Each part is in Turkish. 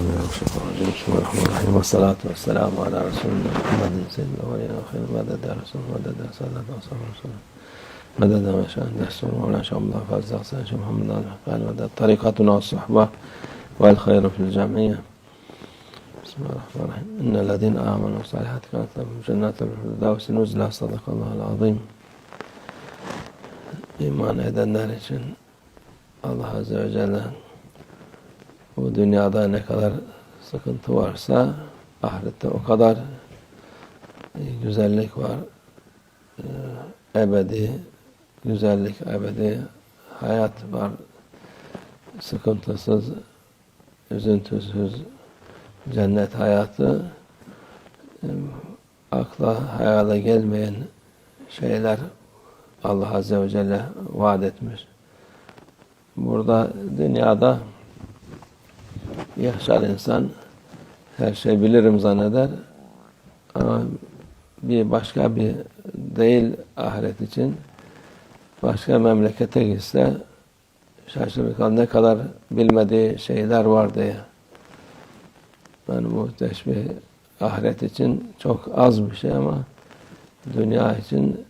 من الشيطان الرجيم بسم الله الرحمن والصلاة والسلام على رسول الله محمد سيد الأولين والآخرين مدد رسول مدد سادة أصحاب رسول مدد ما شاء دستور مولانا شاء الله فازق سيد محمد قال مدد طريقتنا والصحبة والخير في الجمعية بسم الله الرحمن الرحيم إن الذين آمنوا والصالحات كانت لهم جنات الفردوس نزلا صدق الله العظيم iman edenler için Allah Azze ve Celle bu dünyada ne kadar sıkıntı varsa ahirette o kadar e, güzellik var. E, Ebedi güzellik, ebedi hayat var. Sıkıntısız, üzüntüsüz cennet hayatı e, akla, hayale gelmeyen şeyler Allah Azze ve Celle vaat etmiş. Burada dünyada yaşar insan her şey bilirim zanneder ama bir başka bir değil ahiret için başka memlekete gitse şaşırır ne kadar bilmediği şeyler var diye. Yani bu teşbih ahiret için çok az bir şey ama dünya için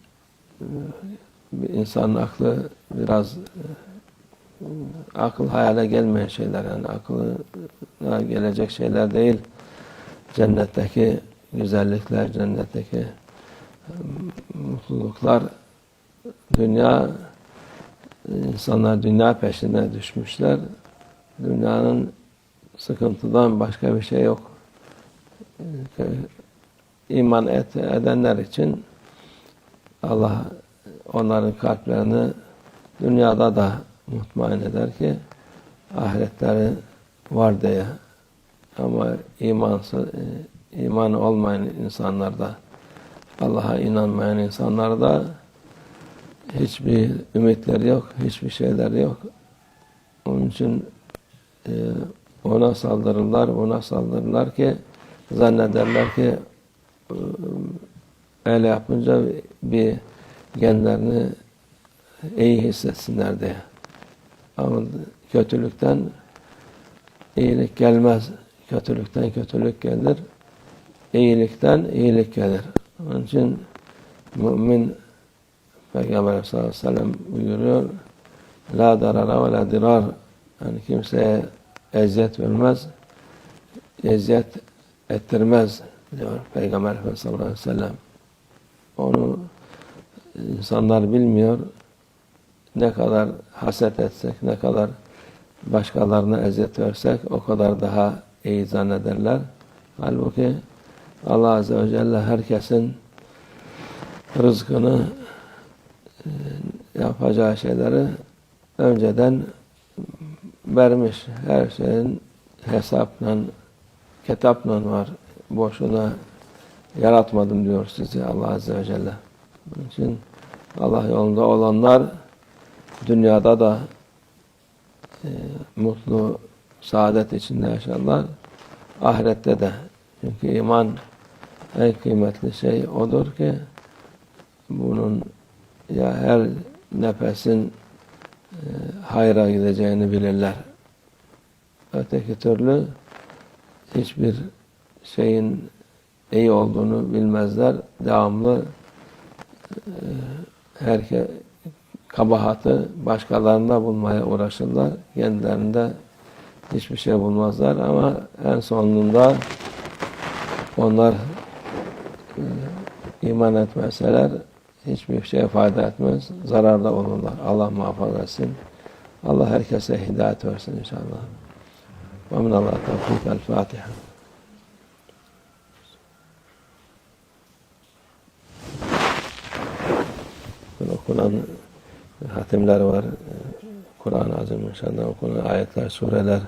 bir insanın aklı biraz akıl hayale gelmeyen şeyler yani aklına gelecek şeyler değil. Cennetteki güzellikler, cennetteki mutluluklar dünya insanlar dünya peşine düşmüşler. Dünyanın sıkıntıdan başka bir şey yok. İman et, edenler için Allah onların kalplerini dünyada da mutmain eder ki ahiretleri var diye. Ama imansız, iman olmayan insanlarda, Allah'a inanmayan insanlarda hiçbir ümitleri yok, hiçbir şeyleri yok. Onun için e, ona saldırırlar, ona saldırırlar ki zannederler ki öyle yapınca bir genlerini iyi hissetsinler diye. Ama kötülükten iyilik gelmez. Kötülükten kötülük gelir. İyilikten iyilik gelir. Onun için mümin Peygamber sallallahu aleyhi ve sellem buyuruyor La darara ve la dirar yani kimseye eziyet vermez eziyet ettirmez diyor Peygamber Efendimiz sallallahu aleyhi ve sellem. Onu insanlar bilmiyor. Ne kadar haset etsek, ne kadar başkalarına eziyet versek o kadar daha iyi zannederler. Halbuki Allah Azze ve Celle herkesin rızkını yapacağı şeyleri önceden vermiş. Her şeyin hesapla, kitapla var. Boşuna yaratmadım diyor sizi Allah Azze ve Celle. Onun için Allah yolunda olanlar dünyada da e, mutlu, saadet içinde yaşarlar. Ahirette de. Çünkü iman en kıymetli şey odur ki bunun ya her nefesin hayra gideceğini bilirler. Öteki türlü hiçbir şeyin iyi olduğunu bilmezler. Devamlı herke kabahatı başkalarında bulmaya uğraşırlar. Kendilerinde hiçbir şey bulmazlar ama en sonunda onlar e, iman etmeseler hiçbir şeye fayda etmez. Zararda olurlar. Allah muhafaza etsin. Allah herkese hidayet versin inşallah. Ve minallah tevfik. El Fatiha. okunan hatimler var. Kur'an-ı Azim inşallah okunan ayetler, sureler,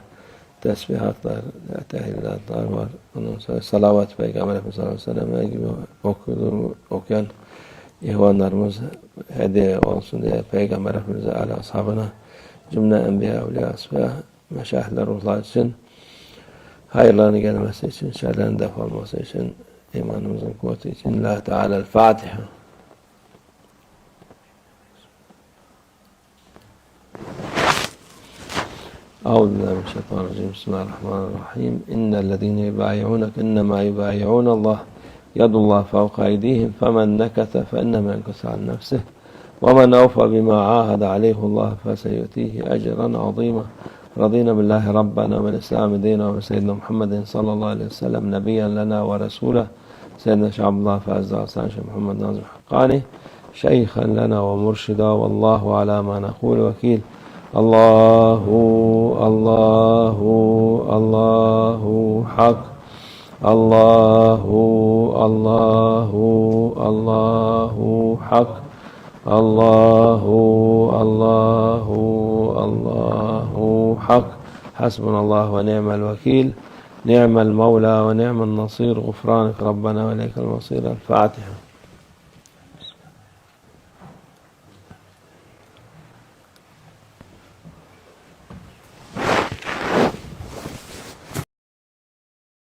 tesbihatlar, tehillatlar var. Ondan sonra salavat Peygamber Efendimiz sallallahu aleyhi ve gibi okuduğum, okuyan ihvanlarımız hediye olsun diye Peygamber Efendimiz'e ala ashabına cümle enbiya, evliya, asfiya, meşahitler ruhlar için hayırların gelmesi için, şerlerin def olması için, imanımızın kuvveti için Allah Teala Fatiha. أعوذ بالله من الشيطان الرجيم بسم الله الرحمن الرحيم إن الذين يبايعونك إنما يبايعون الله يد الله فوق أيديهم فمن نكث فإنما ينكث عن نفسه ومن أوفى بما عاهد عليه الله فسيؤتيه أجرا عظيما. رضينا بالله ربنا وبالإسلام دينا وبسيدنا محمد صلى الله عليه وسلم نبيا لنا ورسولا سيدنا شعب الله فعز وسلم شيخ محمد ناظر حقاني شيخا لنا ومرشدا والله على ما نقول وكيل. الله الله الله حق. الله الله الله حق. الله الله الله حق حسبنا الله ونعم الوكيل نعم المولى ونعم النصير غفرانك ربنا وإليك المصير الفاتحة